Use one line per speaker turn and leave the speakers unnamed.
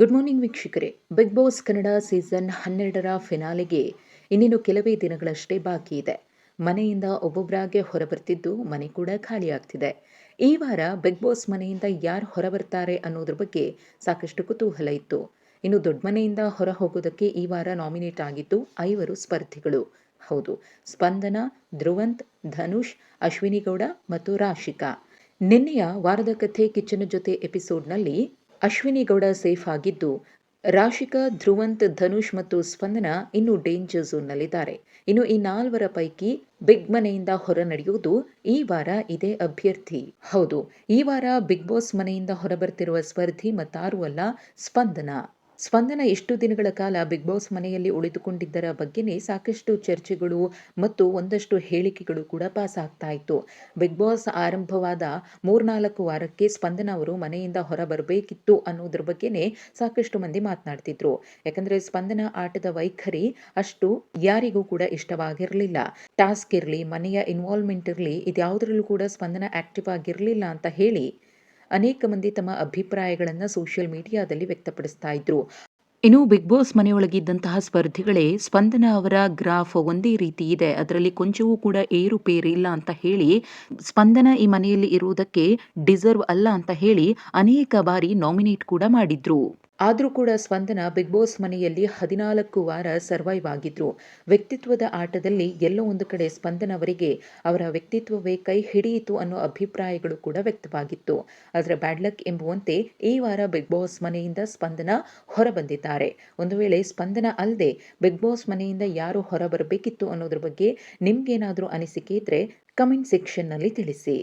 Good morning ವೀಕ್ಷಕರೇ. Big boss Kannada season ಹನ್ನೆರಡರ ಫಿನಾಲೆಗೆ ಇನ್ನೇನು ಕೆಲವೇ ದಿನಗಳಷ್ಟೇ ಬಾಕಿ ಇದೆ. ಮನೆಯಿಂದ ಒಬ್ಬೊಬ್ಬರಾಗೆ ಹೊರಬರ್ತಿದ್ದು ಮನೆ ಕೂಡ ಖಾಲಿಯಾಗ್ತಿದೆ ಈ ವಾರ ಬಿಗ್ ಬಾಸ್ ಮನೆಯಿಂದ ಯಾರು ಹೊರಬರ್ತಾರೆ ಅನ್ನೋದ್ರ ಬಗ್ಗೆ ಸಾಕಷ್ಟು ಕುತೂಹಲ ಇತ್ತು. ಇನ್ನು ದೊಡ್ಡ ಮನೆಯಿಂದ ಹೊರ ಹೋಗೋದಕ್ಕೆ ಈ ವಾರ ನಾಮಿನೇಟ್ ಆಗಿದ್ದು ಐವರು ಸ್ಪರ್ಧಿಗಳು. ಹೌದು, ಸ್ಪಂದನ, ಧ್ರುವಂತ್, ಧನುಷ್, ಅಶ್ವಿನಿ ಗೌಡ ಮತ್ತು ರಾಶಿಕಾ. ನಿನ್ನೆಯ ವಾರದ ಕಥೆ ಕಿಚ್ಚನ ಜೊತೆ ಎಪಿಸೋಡ್ನಲ್ಲಿ ಅಶ್ವಿನಿ ಗೌಡ ಸೇಫ್ ಆಗಿದ್ದು, ರಾಶಿಕಾ, ಧ್ರುವಂತ್, ಧನುಷ್ ಮತ್ತು ಸ್ಪಂದನ ಇನ್ನು ಡೇಂಜರ್ ಝೋನ್ನಲ್ಲಿದ್ದಾರೆ ಇನ್ನು ಈ ನಾಲ್ವರ ಪೈಕಿ ಬಿಗ್ ಮನೆಯಿಂದ ಹೊರ ನಡೆಯುವುದು ಈ ವಾರ ಇದೇ ಅಭ್ಯರ್ಥಿ. ಹೌದು, ಈ ವಾರ ಬಿಗ್ ಬಾಸ್ ಮನೆಯಿಂದ ಹೊರಬರ್ತಿರುವ ಸ್ಪರ್ಧಿ ಮತ್ತಾರೂ ಅಲ್ಲ, ಸ್ಪಂದನ. ಸ್ಪಂದನ ಎಷ್ಟು ದಿನಗಳ ಕಾಲ ಬಿಗ್ ಬಾಸ್ ಮನೆಯಲ್ಲಿ ಉಳಿದುಕೊಂಡಿದ್ದರ ಬಗ್ಗೆನೇ ಸಾಕಷ್ಟು ಚರ್ಚೆಗಳು ಮತ್ತು ಒಂದಷ್ಟು ಹೇಳಿಕೆಗಳು ಕೂಡ ಪಾಸ್ ಆಗ್ತಾ ಇತ್ತು. ಬಿಗ್ ಬಾಸ್ ಆರಂಭವಾದ ಮೂರ್ನಾಲ್ಕು ವಾರಕ್ಕೆ ಸ್ಪಂದನ ಅವರು ಮನೆಯಿಂದ ಹೊರ ಬರಬೇಕಿತ್ತು ಅನ್ನೋದ್ರ ಬಗ್ಗೆನೇ ಸಾಕಷ್ಟು ಮಂದಿ ಮಾತನಾಡ್ತಿದ್ರು. ಯಾಕಂದ್ರೆ ಸ್ಪಂದನ ಆಟದ ವೈಖರಿ ಅಷ್ಟು ಯಾರಿಗೂ ಕೂಡ ಇಷ್ಟವಾಗಿರಲಿಲ್ಲ. ಟಾಸ್ಕ್ ಇರಲಿ, ಮನೆಯ ಇನ್ವಾಲ್ವ್ಮೆಂಟ್ ಇರಲಿ, ಇದ್ಯಾವುದರಲ್ಲೂ ಕೂಡ ಸ್ಪಂದನ ಆಕ್ಟಿವ್ ಆಗಿರಲಿಲ್ಲ ಅಂತ ಹೇಳಿ ಅನೇಕ ಮಂದಿ ತಮ್ಮ ಅಭಿಪ್ರಾಯಗಳನ್ನು ಸೋಷಿಯಲ್ ಮೀಡಿಯಾದಲ್ಲಿ ವ್ಯಕ್ತಪಡಿಸ್ತಾ ಇದ್ರು. ಇನ್ನು ಬಿಗ್ ಬಾಸ್ ಮನೆಯೊಳಗಿದ್ದಂತಹ ಸ್ಪರ್ಧಿಗಳೇ ಸ್ಪಂದನ ಅವರ ಗ್ರಾಫ್ ಒಂದೇ ರೀತಿ ಇದೆ. ಅದರಲ್ಲಿ ಕೊಂಚವೂ ಕೂಡ ಏರುಪೇರಿಲ್ಲ ಅಂತ ಹೇಳಿ ಸ್ಪಂದನ ಈ ಮನೆಯಲ್ಲಿ ಇರುವುದಕ್ಕೆ ಡಿಸರ್ವ್ ಅಲ್ಲ ಅಂತ ಹೇಳಿ ಅನೇಕ ಬಾರಿ ನಾಮಿನೇಟ್ ಕೂಡ ಮಾಡಿದ್ರು. ಆದರೂ ಕೂಡ ಸ್ಪಂದನ ಬಿಗ್ ಬಾಸ್ ಮನೆಯಲ್ಲಿ ಹದಿನಾಲ್ಕು ವಾರ ಸರ್ವೈವ್ ಆಗಿದ್ರು. ವ್ಯಕ್ತಿತ್ವದ ಆಟದಲ್ಲಿ ಎಲ್ಲೋ ಒಂದು ಕಡೆ ಸ್ಪಂದನ ಅವರಿಗೆ ಅವರ ವ್ಯಕ್ತಿತ್ವವೇ ಕೈ ಹಿಡಿಯಿತು ಅನ್ನೋ ಅಭಿಪ್ರಾಯಗಳು ಕೂಡ ವ್ಯಕ್ತವಾಗಿತ್ತು. ಅದರ ಬ್ಯಾಡ್ ಲಕ್ ಎಂಬುವಂತೆ ಈ ವಾರ ಬಿಗ್ ಬಾಸ್ ಮನೆಯಿಂದ ಸ್ಪಂದನ ಹೊರಬಂದಿದ್ದಾರೆ. ಒಂದು ವೇಳೆ ಸ್ಪಂದನ ಅಲ್ಲದೆ ಬಿಗ್ ಬಾಸ್ ಮನೆಯಿಂದ ಯಾರು ಹೊರ ಬರಬೇಕಿತ್ತು ಅನ್ನೋದ್ರ ಬಗ್ಗೆ ನಿಮ್ಗೇನಾದರೂ ಅನಿಸಿಕೆ ಇದ್ರೆ ಕಮೆಂಟ್ ಸೆಕ್ಷನ್ನಲ್ಲಿ ತಿಳಿಸಿ.